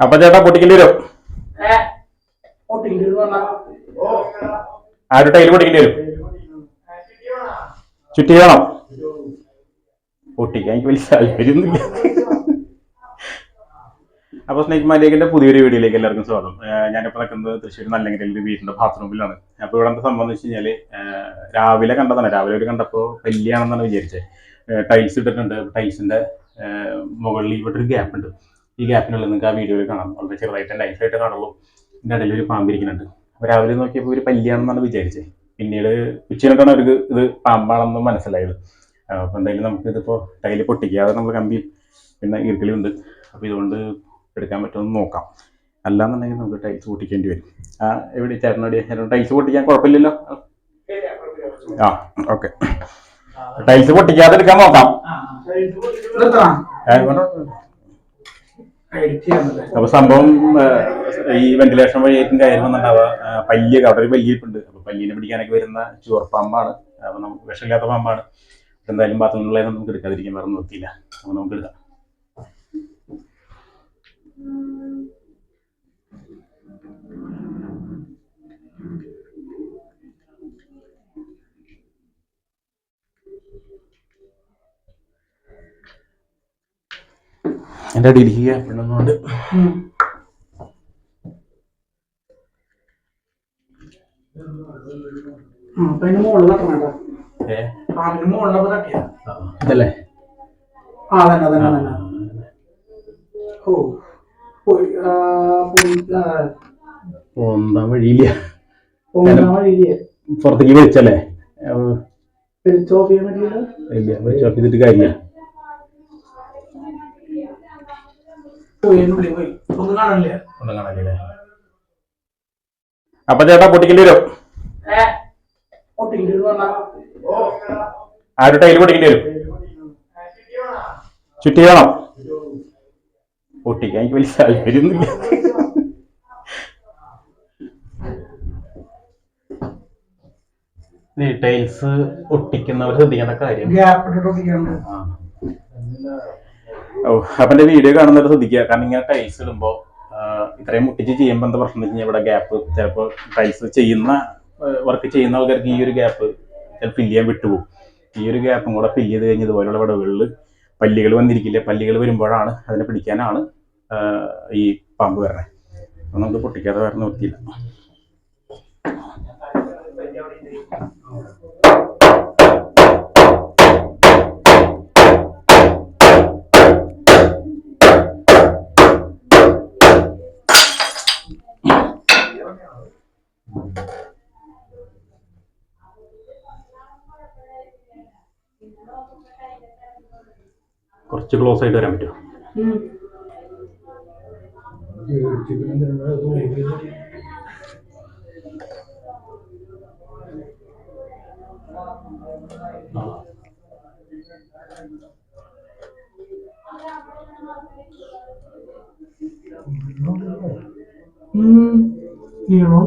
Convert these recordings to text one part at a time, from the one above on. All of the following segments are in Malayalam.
അപ്പൊ ചേട്ടാ പൊട്ടിക്കേണ്ടി വരും. ആ ടൈൽ പൊട്ടിക്കേണ്ടി വരും? ചുറ്റി വേണം. പൊട്ടിക്കാൻ എനിക്ക് വലിയ താല്പര്യമൊന്നുമില്ല. അപ്പൊ സ്നേക് മാലികിന്റെ പുതിയൊരു വീഡിയോയിലേക്ക് എല്ലാവർക്കും സ്വാഗതം. ഞാനിപ്പോൾ ഞാനിപ്പോ നിൽക്കുന്നത് തൃശ്ശൂർ നല്ലങ്കരയിൽ വീടിന്റെ ബാത്റൂമിലാണ് അപ്പൊ ഇവിടെ എന്താ സംഭവം എന്ന് വെച്ച് രാവിലെ കണ്ടതാണ്. രാവിലെ ഒരു കണ്ടപ്പോ വലിയാണെന്നാണ് വിചാരിച്ചത് ടൈൽസ് ഇട്ടിട്ടുണ്ട്. ടൈൽസിന്റെ മുകളിൽ ഇവിടെ ഒരു ഗ്യാപ്പ് ഉണ്ട്. ഈ ഗ്യാപ്പിനുള്ളിൽ നിങ്ങൾക്ക് ആ വീഡിയോയിൽ കാണാം. വളരെ ചെറുതായിട്ട് നൈസായിട്ട് കാണുള്ളൂ. ഇതിന്റെ ഇടയിൽ ഒരു പാമ്പിരിക്കുന്നുണ്ട് അപ്പൊ രാവിലെ നോക്കിയപ്പോൾ ഒരു പല്ലിയാണെന്നാണ് വിചാരിച്ചത് പിന്നീട് ഉച്ചയിലൊക്കെയാണ് അവർക്ക് ഇത് പാമ്പാണെന്ന് മനസ്സിലായത്. അപ്പോൾ എന്തായാലും ഇതിപ്പോ ടൈൽ പൊട്ടിക്കാതെ നമ്മൾ കമ്പി പിന്നെ ഇരുക്കലുണ്ട്. അപ്പൊ അപ്പോൾ ഇതുകൊണ്ട് എടുക്കാൻ പറ്റുമെന്ന് നോക്കാം. അല്ലാന്നുണ്ടെങ്കിൽ നമുക്ക് ടൈൽസ് പൊട്ടിക്കേണ്ടി വരും. ആ എവിടെ ചേട്ടനോട് ടൈൽസ് പൊട്ടിക്കാൻ കുഴപ്പമില്ലല്ലോ? ആ ഓക്കെ ടൈൽസ് പൊട്ടിക്കാതെ എടുക്കാൻ നോക്കാം. അപ്പൊ സംഭവം ഈ വെന്റിലേഷൻ വഴിയായിട്ടും കാര്യം വന്നിട്ടുണ്ടാവുക. പല്ല് അവിടെ ഒരു പല്ലിയിപ്പുണ്ട് അപ്പൊ പല്ലിനെ പിടിക്കാനൊക്കെ വരുന്ന ചുവർപ്പാമ്പാണ് അപ്പൊ നമുക്ക് വിഷമില്ലാത്ത പാമ്പാണ്. എന്തായാലും ബാത്റൂമിലുള്ള നമുക്ക് എടുക്കാതിരിക്കാൻ വേറെ നോക്കിയില്ല അപ്പൊ നമുക്ക് എടുക്കാം. മുകളിലൊക്കെ തട്ടിയ. ആ, ഇതല്ലേ ആ തന്നെ തന്നെ തന്നെ ഓ ഒന്നാ വഴിയില്ല. പുറത്തേക്ക് വെച്ചല്ലേ ഓഫ് ചെയ്യാൻ പറ്റില്ല വിളിച്ചു ചെയ്തിട്ട് കാര്യമില്ല. പോയി പോയി. ഒന്നും കാണില്ല ഒന്നും കാണാനില്ലേ? അപ്പൊ ചേട്ടാ പൊട്ടിക്കേണ്ടി വരും. ആ ഒരു ടൈൽ പൊട്ടിക്കേണ്ടി വരും. ചുറ്റി വേണം. പൊട്ടിക്കാൻ എനിക്ക് വലിയ താല്പര്യമൊന്നുമില്ല. ടൈൽസ് ഒട്ടിക്കുന്നവർ ശ്രദ്ധിക്കേണ്ട കാര്യം. ഗ്യാപ്പ് ഇട്ടിട്ട് ഒട്ടിക്കാണ്ട് ആ. ഓ അപ്പൊ വീഡിയോ കാണുന്നവർ ശ്രദ്ധിക്കുക. കാരണം ഇങ്ങനെ ടൈൽസ് ഇടുമ്പോ ആ, ഇത്രയും മുട്ടിച്ച് ചെയ്യുമ്പോൾ എന്താ പ്രശ്നം വെച്ച് ഇവിടെ ഗ്യാപ്പ് ചിലപ്പോൾ ടൈൽസ് ചെയ്യുന്ന വർക്ക് ചെയ്യുന്ന ആൾക്കാർക്ക് ഈ ഒരു ഗ്യാപ്പ് ഫില്ല് ചെയ്യാൻ വിട്ടുപോകും. ഈ ഒരു ഗ്യാപ്പും കൂടെ ഫില്ല് ചെയ്ത് കഴിഞ്ഞ് ഇതുപോലുള്ള വിടവുകളിൽ പല്ലികൾ വന്നിരിക്കില്ല. പല്ലികൾ വരുമ്പോഴാണ് അതിനെ പിടിക്കാനാണ് ഈ പാമ്പ് വരണേ. അപ്പൊ നമുക്ക് പൊട്ടിക്കാതെ വേറെ നിർത്തിയില്ല. കുറച്ച് ക്ലോസ് ആയിട്ട് വരാൻ പറ്റുമോ? നീളം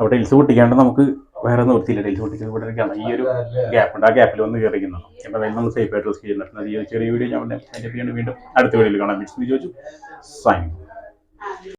അപ്പോൾ ടൈൽസ് പൊട്ടിക്കാണ്ട് നമുക്ക് വേറെ നിർത്തിയില്ല. ടൈൽസ് പൊട്ടിച്ചത് ഇവിടെ ഈ ഒരു ഗ്യാപ്പ് ഉണ്ട്. ആ ഗ്യാപ്പിൽ വന്ന് കയറിയിരിക്കുന്നത് അപ്പോൾ നമ്മൾ സേഫ് ആയിട്ട് റിസ്ക് ചെയ്യുന്നുണ്ട് ഈ ചെറിയ വീഡിയോ ഞാൻ അതിന്റെ വീണ്ടും അടുത്ത വീഡിയോയിൽ കാണാൻ വിളിച്ചു ചോദിച്ചു സൈൻ